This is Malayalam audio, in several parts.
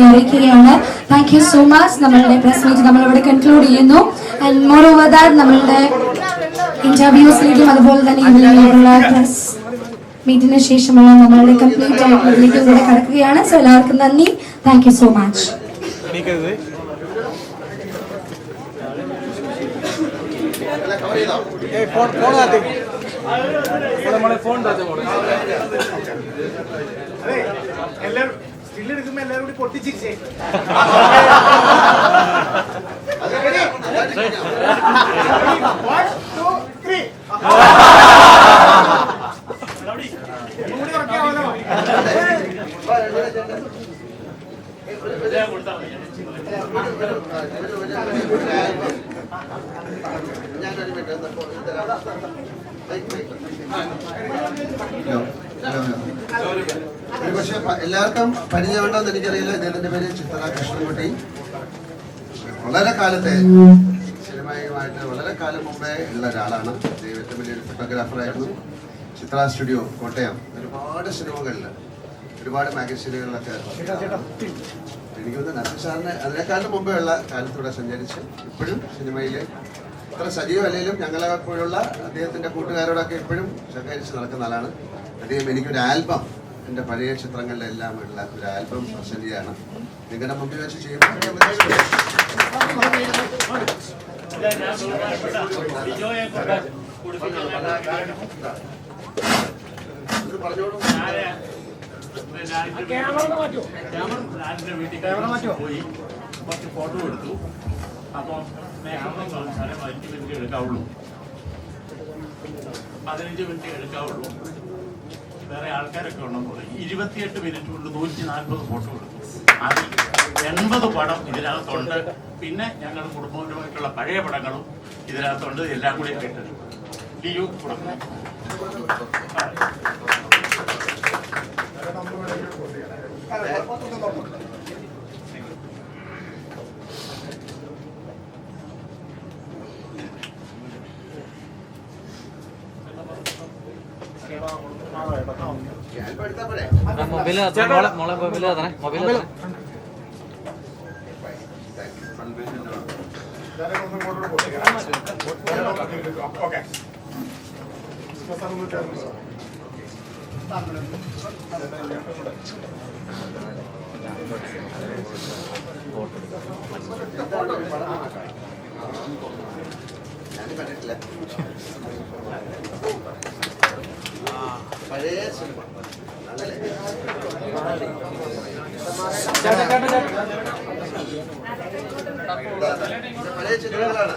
നന്ദി അറിയിക്കുകയാണ്. താങ്ക് യു സോ മച്ച് നമ്മളുടെ പ്രസ് മീറ്റ് നമ്മൾ ഇവിടെ കൺക്ലൂഡ് ചെയ്യുന്നു. ആൻഡ് മോർ ഓവർ ദാറ്റ് നമ്മളുടെ ഇന്റർവ്യൂസിലേക്കും അതുപോലെ തന്നെ ഇതിലുള്ള പ്രസ് മീറ്റിന് ശേഷമുള്ള നമ്മളുടെ കംപ്ലീറ്റ് ആയിട്ടുള്ളതിലേക്ക് ഇവിടെ കടക്കുകയാണ്. സോ എല്ലാവർക്കും നന്ദി. Thank you so much phone phone phone എല്ലാവരും സ്റ്റിൽ എടുക്കുമ്പോ എല്ലാവരും കൂടി പൊട്ടിച്ചിരിച്ചേ One, two, three. പക്ഷെ എല്ലാവർക്കും പരിചയമുണ്ടോന്ന് എനിക്കറിയില്ല. ഇദ്ദേഹത്തിന്റെ പേര് ചിത്ര കൃഷ്ണൻകുട്ടി. വളരെ കാലത്തെ സിനിമയുമായിട്ട് വളരെ കാലം മുമ്പേ ഉള്ള ഒരാളാണ്. ദൈവത്തെ വലിയ വലിയൊരു ഫോട്ടോഗ്രാഫറായിരുന്നു ചിത്ര സ്റ്റുഡിയോ കോട്ടയം. ഒരുപാട് സിനിമകളിൽ ഒരുപാട് മാഗസീനുകളിലൊക്കെ എനിക്കൊന്ന് നസീർ സാറിന് അതിനേക്കാളും മുമ്പേ ഉള്ള കാലത്തൂടെ സഞ്ചരിച്ച് ഇപ്പോഴും സിനിമയിൽ അത്ര സജീവമല്ലെങ്കിലും ഞങ്ങളെ പോലുള്ള അദ്ദേഹത്തിന്റെ കൂട്ടുകാരോടൊക്കെ ഇപ്പോഴും സഹകരിച്ച് നടക്കുന്ന ആളാണ്. അദ്ദേഹം എനിക്കൊരു ആൽബം എന്റെ പഴയ ചിത്രങ്ങളിലെല്ലാം ഉള്ള ഒരു ആൽബം ചെയ്യണം നിങ്ങളുടെ മുമ്പിൽ വെച്ച് ചെയ്യുമ്പോൾ പോയി ഫോട്ടോ അപ്പം സ്ഥലം പതിനഞ്ച് മിനിറ്റ് എടുക്കാവുള്ളൂ പതിനഞ്ച് മിനിറ്റ് എടുക്കാവുള്ളൂ വേറെ ആൾക്കാരൊക്കെ പറയും ഇരുപത്തിയെട്ട് മിനിറ്റ് കൊണ്ട് നൂറ്റി നാൽപ്പത് ഫോട്ടോ എടുത്തു. അതിൽ എൺപത് പടം ഇതിനകത്തുണ്ട്. പിന്നെ ഞങ്ങളുടെ കുടുംബപരമായിട്ടുള്ള പഴയ പടങ്ങളും ഇതിനകത്തുണ്ട്. എല്ലാം കൂടി ആയിട്ട് ലിയു കൊടുക്കണം മൊബൈൽ മോളെ മോളെ മൊബൈൽ തന്നെ മൊബൈൽ. ഓക്കേ. ഞാൻ കണ്ടിട്ടില്ല പഴയ സിനിമ ചിത്രങ്ങളാണ്.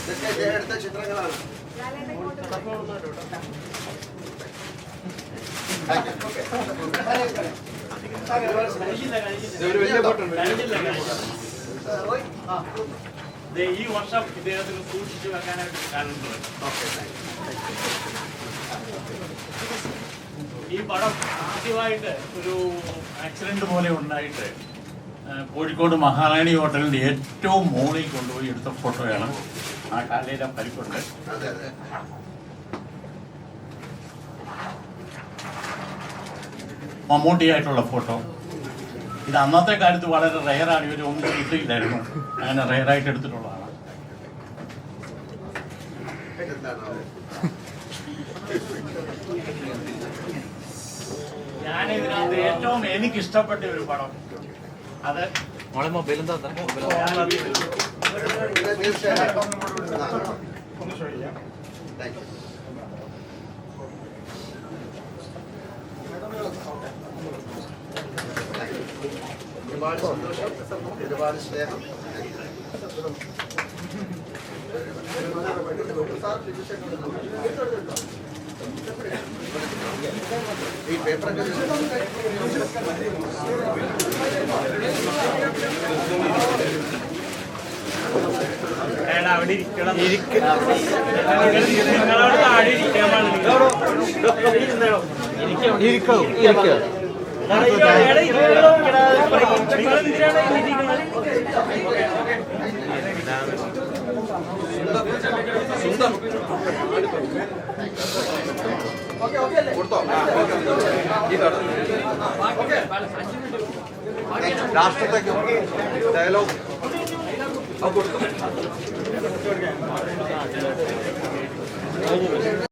ഇതൊക്കെ ഇദ്ദേഹം എടുത്ത ചിത്രങ്ങളാണ് ദേ, ഈ വർഷം ഇദ്ദേഹത്തിന് സൂക്ഷിച്ചു വെക്കാനായിട്ട് കാലണ്ടർ ഈ പടം ആദ്യമായിട്ട് ഒരു ആക്സിഡന്റ് പോലെ ഉണ്ടായിട്ട് കോഴിക്കോട് മഹാറാണി ഹോട്ടലിന്റെ ഏറ്റവും മുകളിൽ കൊണ്ടുപോയി എടുത്ത ഫോട്ടോയാണ്. ആ കാലയിലെ പരിപ്പുണ്ട് അതെ അതെ. മമ്മൂട്ടിയായിട്ടുള്ള ഫോട്ടോ. ഇത് അന്നത്തെ കാലത്ത് വളരെ റെയറാണ് ഇവർ ഒന്നും കിട്ടിയില്ലായിരുന്നു അങ്ങനെ റെയറായിട്ട് എടുത്തിട്ടുള്ളതാണ്. ഞാൻ ഇതിനകത്ത് ഏറ്റവും എനിക്ക് ഇഷ്ടപ്പെട്ട ഒരു പടം. അത് മോളെ മൊബൈൽ എന്താ? ഒന്ന് ഷോ ചെയ്യാം താങ്ക് യു ഒരുപാട് സന്തോഷം ഒരുപാട് സ്നേഹം ഈ പേപ്പറൊക്കെ അവിടെ ഇരിക്കണം. നിങ്ങളവിടെ താഴെ ഇരിക്കാൻ പാടില്ല. ഇരിക്കോ ഇരിക്കോ സുന്ദർ കൊടുത്തോ. രാഷ്ട്രത്തേക്ക് ഡയലോഗ് അത്